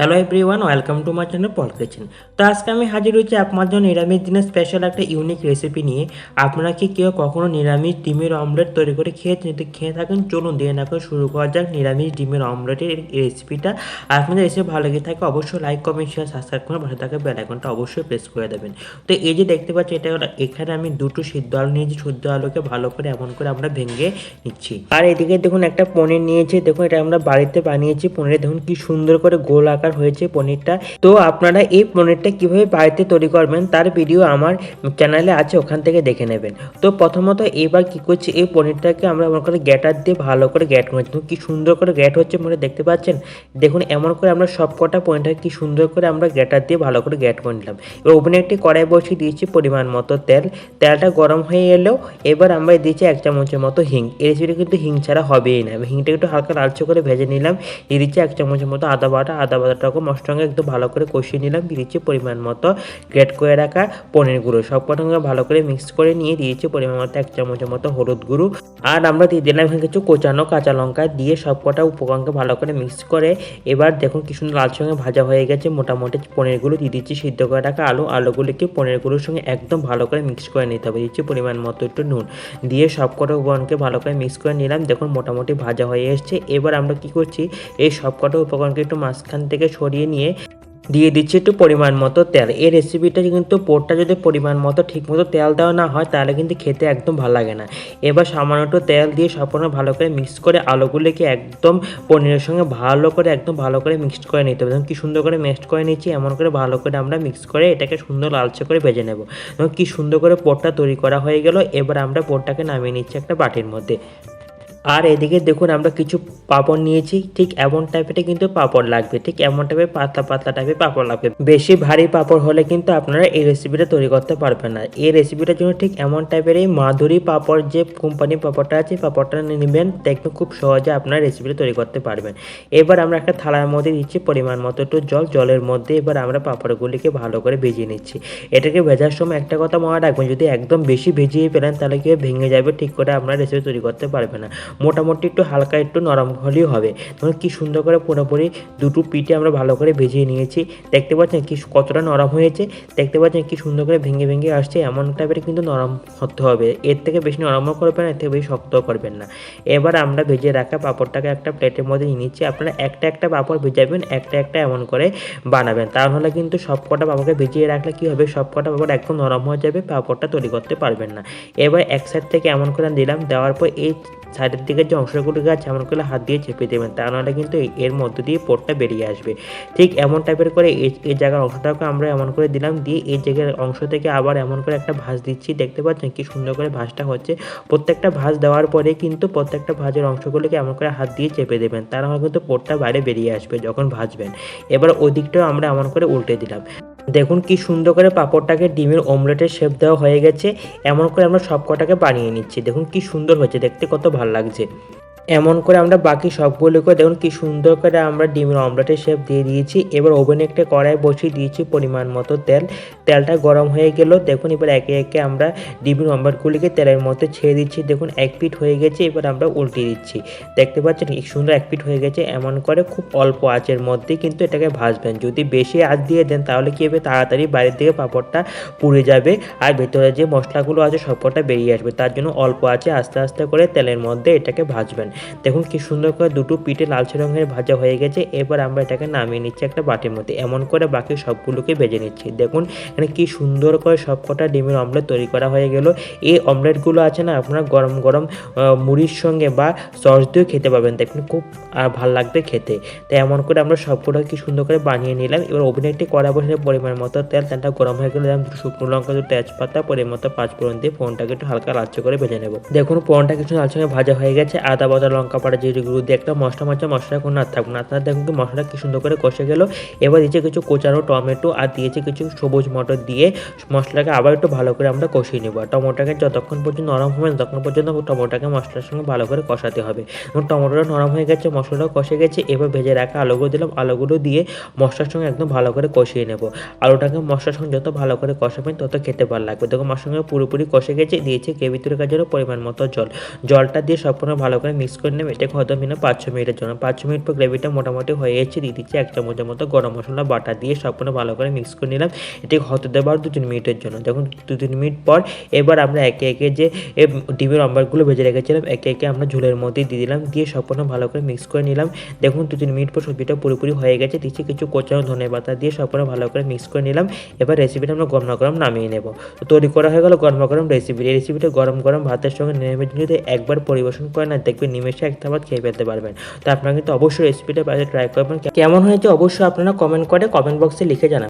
Hello everyone welcome to my channel Pal kitchen তো আজকে আমি হাজির হয়েছি আপনার জন্য নিরামিষ দিনের স্পেশাল একটা ইউনিক রেসিপি নিয়ে। আপনারা কি কেউ কখনো নিরামিষ ডিমের অমলেট তৈরি করে খেয়েছেন যদি খেয়ে থাকেন, চলুন দিয়ে না করে শুরু করা যাক নিরামিষ ডিমের অমলেটের রেসিপিটা আর আপনাদের রেসিপি ভালো লেগে থাকে, অবশ্যই লাইক কমেন্ট শেয়ার সাবস্ক্রাইব করে পাশে থাকা বেল আইকনটা অবশ্যই প্রেস করে দেবেন। তো এই যে দেখতে পাচ্ছি এটা এখানে আমি দুটো সিদ্ধ আলু নিয়েছি, সিদ্ধ আলুকে ভালো করে এমন করে আমরা ভেঙে নিচ্ছি। আর এদিকে দেখুন একটা পনির নিয়েছি, দেখুন এটা আমরা বাড়িতে বানিয়েছি, পনিরে দেখুন কি সুন্দর করে গোল আকার হয়েছে পনিরটা। তো আপনারা এই পনিরটা কীভাবে বাড়িতে তৈরি করবেন তার ভিডিও আমার চ্যানেলে আছে, ওখান থেকে দেখে নেবেন। তো প্রথমত এবার কি করছি, এই পনিরটাকে আমরা এমন করে গ্যাটার দিয়ে ভালো করে গ্যাট করছি কি সুন্দর করে গ্যাট হচ্ছে মনে দেখতে পাচ্ছেন? দেখুন এমন করে আমরা সব কটা পনিরটাকে কি সুন্দর করে আমরা গ্যাটার দিয়ে ভালো করে গ্যাট করে নিলাম। এবার ওভেনে একটি কড়াই বসিয়ে দিয়েছি পরিমাণ মতো তেল। তেলটা গরম হয়ে এলেও এবার আমরা দিয়েছি এক চামচের মতো হিং। এই রেসিপিটা কিন্তু হিং ছাড়া হবেই না। হিংটা একটু হালকা লালচে করে ভেজে নিলাম। দিয়ে দিচ্ছি এক চামচের মতো আদা বাটা। আদা বাটাটাকে মশলার সঙ্গে একদম ভালো করে কষিয়ে নিলাম, দিয়ে দিচ্ছি পরিমাণ মতো গ্রেট করে রাখা পনির গুঁড়ো। সব সঙ্গে ভালো করে মিক্স করে নিয়ে দিয়েছি পরিমাণ মতো এক চামচের মতো হলুদ গুঁড়ো। আর আমরা দিয়ে দিলাম এখানে কিছু কোচানো কাঁচা লঙ্কা দিয়ে সব কটা উপকরণকে ভালো করে মিক্স করে। এবার দেখুন কি সুন্দর লাল সঙ্গে ভাজা হয়ে গেছে, মোটামুটি পনিরগুলো দিয়ে দিচ্ছি সিদ্ধ করে রাখা আলু। আলুগুলিকে পনিরগুলোর সঙ্গে একদম ভালো করে মিক্স করে নিতে হবে। দিচ্ছি পরিমাণ মতো একটু নুন। দিয়ে সব কটা উপকরণকে ভালো করে মিক্স করে নিলাম। দেখুন মোটামুটি ভাজা হয়ে এসছে। এবার আমরা কি করছি, এই সব কটা উপকরণকে একটু মাঝখান থেকে সরিয়ে নিয়ে দিয়ে দিচ্ছি একটু পরিমাণ মতো তেল। এই রেসিপিটা কিন্তু পোরটা যদি পরিমাণ মতো ঠিক মতো তেল দেওয়া না হয়, তাহলে কিন্তু খেতে একদম ভালো লাগে না। এবার সামান্য একটু তেল দিয়ে সম্পূর্ণ ভালো করে মিক্স করে আলুগুলিকে একদম পনিরের সঙ্গে ভালো করে, একদম ভালো করে মিক্সড করে নিতে হবে। কি সুন্দর করে মিক্সড করে নিচ্ছি, এমন করে ভালো করে আমরা মিক্স করে এটাকে সুন্দর লালচে করে ভেজে নেব। কি সুন্দর করে পোরটা তৈরি করা হয়ে গেল। এবার আমরা পোরটাকে নামিয়ে নিচ্ছি একটা বাটির মধ্যে। আর এদিকে দেখুন, আমরা কিছু পাঁপড় নিয়েছি। ঠিক এমন টাইপের কিন্তু পাপড় লাগবে। ঠিক এমন টাইপের পাতলা পাতলা টাইপের পাপড় লাগবে। বেশি ভারী পাঁপড় হলে কিন্তু আপনারা এই রেসিপিটা তৈরি করতে পারবেন না। এই রেসিপিটার জন্য ঠিক এমন টাইপের এই মাধুরী পাঁপড় যে কোম্পানির পাঁপড়টা আছে পাঁপড়টা নেবেন। দেখবেন খুব সহজে আপনারা রেসিপিটা তৈরি করতে পারবেন। এবার আমরা একটা থালার মধ্যে দিচ্ছি পরিমাণ মতো একটু জল। জলের মধ্যে এবার আমরা পাপড়গুলিকে ভালো করে ভেজে নিচ্ছি। এটাকে ভেজার সময় একটা কথা মনে রাখবেন, যদি একদম বেশি ভেজিয়ে ফেলেন, তাহলে কি ভেঙে যাবে। ঠিক করে আপনারা রেসিপি তৈরি করতে পারবেন না। মোটামুটি একটু হালকা একটু নরম হলেই হবে। ধরুন কি সুন্দর করে পুরোপুরি দুটো পিঠে আমরা ভালো করে ভেজিয়ে নিয়েছি। দেখতে পাচ্ছেন কি কতটা নরম হয়েছে, দেখতে পাচ্ছেন কি সুন্দর করে ভেঙে ভেঙে আসছে, এমন টাইপের কিন্তু নরম হতে হবে। এর থেকে বেশি নরমও করবেন এর থেকে বেশি শক্তও করবেন না। এবার আমরা ভেজে রাখা পাঁপড়টাকে একটা প্লেটের মধ্যে নিয়ে নিচ্ছি। আপনারা একটা একটা পাঁপড় ভেজাবেন, একটা একটা এমন করে বানাবেন। তা তাহলে কিন্তু সব কটা পাঁপড়কে ভিজিয়ে রাখলে কি হবে? সব কটা পাঁপড় একদম নরম হয়ে যাবে, পাঁপড়টা তৈরি করতে পারবেন না। এবার এক সাইড থেকে এমন করে দিলাম, দেওয়ার পর এই সাইডের দিকে যে অংশগুলো আছে, এমন করে হাত দিয়ে চেপে দেবেন। তা নাহলে কিন্তু এর মধ্য দিয়ে পোটটা বেরিয়ে আসবে। ঠিক এমন টাইপের করে এই জায়গার অংশটাকে আমরা এমন করে দিলাম দিয়ে এই জায়গার অংশ থেকে আবার এমন করে একটা ভাঁজ দিচ্ছি। দেখতে পাচ্ছেন কি সুন্দর করে ভাঁজটা হচ্ছে। প্রত্যেকটা ভাঁজ দেওয়ার পরে কিন্তু প্রত্যেকটা ভাঁজের অংশগুলোকে এমন করে হাত দিয়ে চেপে দেবেন। তা নাহলে কিন্তু পোটটা বাইরে বেরিয়ে আসবে যখন ভাজবেন। এবার ওই দিকটাও আমরা এমন করে উল্টে দিলাম। দেখুন কি সুন্দর করে পাঁপড়টাকে ডিমের অমলেটের শেপ দেওয়া হয়ে গেছে। এমন করে আমরা সব কটাকে বানিয়ে নিচ্ছি। দেখুন কি সুন্দর হয়েছে। দেখতে কত ভালো লাগছে। এমন করে আমরা বাকি সবগুলোকে দেখুন কি সুন্দর করে আমরা ডিমের অমলেটের শেপ দিয়ে দিয়েছি। এবার ওভেনে একটা কড়াই বসিয়ে দিয়েছি পরিমাণ মতো তেল। তেলটা গরম হয়ে গেল। দেখুন এবার একে একে আমরা ডিমের অমলেটগুলিকে তেলের মধ্যে ছেড়ে দিচ্ছি। দেখুন এক পিট হয়ে গেছে, এবার আমরা উল্টে দিচ্ছি। দেখতে পাচ্ছেন কি সুন্দর এক পিট হয়ে গেছে, এমন করে খুব অল্প আঁচের মধ্যে কিন্তু এটাকে ভাজবেন। যদি বেশি আঁচ দিয়ে দেন তাহলে কি হবে? তাড়াতাড়ি বাইরের দিকে পাঁপড়টা পুড়ে যাবে আর ভেতরে যে মশলাগুলো আছে সবকটা বেরিয়ে আসবে। তার জন্য অল্প আছে আস্তে আস্তে করে তেলের মধ্যে এটাকে ভাজবেন। দেখুন কি সুন্দর করে দুটো পিঠে লালচে রঙের ভাজা হয়ে গেছে, এবার আমরা এটাকে নামিয়ে নিচ্ছি একটা বাটির মধ্যে। এমন করে বাকি সবগুলোকে ভেজে নিচ্ছি। দেখুন, এখানে কি সুন্দর করে সবকটা ডিমের অমলেট তৈরি করা হয়ে গেল। এই অমলেটগুলো আছে না, আপনারা গরম গরম মুড়ির সঙ্গে বা সস দিয়েও খেতে পাবেন দেখুন খুব ভালো লাগবে খেতে। তাই এমন করে আমরা সবগুলো কি সুন্দর করে বানিয়ে নিলাম। এবার ওভেনে একটি কড়া বসে পরিমাণ মতো তেল, তেলটা গরম হয়ে গেলে দুটো শুকনো লঙ্কা দুটো তেজপাতা, পরিমাণ মতো পাঁচ ফোড়ন দিয়ে ফোনটাকে একটু হালকা লালচে করে ভেজে নেব। দেখুন ফোনটা কিছু করে ভাজা হয়ে গেছে, আদা বাদা লঙ্কা পাড়া জিরে গুঁড়ো দিয়ে একটা মশলা মাছা মশলা কোনো আর থাকবে না। আপনারা দেখুন কি মশলাটা কি সুন্দর করে কষে গেল। এবার দিয়েছে কিছু কোচানো টমেটো আর দিয়েছে কিছু সবুজ মটর দিয়ে মশলাকে আবার একটু ভালো করে আমরা কষিয়ে নেব। আর টমেটোটাকে যতক্ষণ পর্যন্ত নরম হবে ততক্ষণ পর্যন্ত টমেটোটাকে মশলার সঙ্গে ভালো করে কষাতে হবে। এবং টমেটোটা নরম হয়ে গেছে, মশলাটাও কষে গেছে, এবার ভেজে রাখা আলুগুলো দিলাম। আলুগুলো দিয়ে মশলার সঙ্গে একদম ভালো করে কষিয়ে নেব। আলুটাকে মশলার সঙ্গে যত ভালো করে কষাবেন, তত খেতে ভালো লাগবে। দেখো মশলার সঙ্গে পুরোপুরি কষে গেছে, দিয়েছে তৈরি করার পরিমাণ মতো জল। জলটা দিয়ে সম্পূর্ণ ভালো করে মিক্স মিক্স করে নেব। এটাকে হয়তো মিনিট পাঁচ ছ মিনিটের জন্য। পাঁচ ছ মিনিট পর গ্রেভিটা মোটামুটি হয়ে গেছে। দিয়ে দিচ্ছি এক চামচের মতো গরম মশলা বাটা দিয়ে সম্পূর্ণ ভালো করে মিক্স করে নিলাম। এটাকে হতে দেবার দু তিন মিনিটের জন্য। দেখুন দু তিন মিনিট পর এবার আমরা একে একে যে ডিমের অম্বারগুলো ভেজে রেখেছিলাম, একে একে আমরা ঝোলের মধ্যে দিয়ে দিলাম। দিয়ে সম্পূর্ণ ভালো করে মিক্স করে নিলাম। দেখুন দু তিন মিনিট পর সবজিটা পুরোপুরি হয়ে গেছে। দিচ্ছি কিছু কোচানো ধনে পাতা দিয়ে সম্পূর্ণ ভালো করে মিক্স করে নিলাম। এবার রেসিপিটা আমরা গরম গরম নামিয়ে নেব। তো তৈরি করা হয়ে গেল গরম গরম রেসিপি রেসিপিটা গরম গরম ভাতের সঙ্গে নেমে যদি একবার পরিবেশন করে না দেখবেন নিমেষে একটা ভাত খেয়ে ফেলতে পারবেন। তো আপনারা কিন্তু অবশ্যই রেসিপিটা ট্রাই করবেন। কেমন হয়েছে অবশ্যই আপনারা কমেন্ট করে কমেন্ট বক্সে লিখে জানাবেন।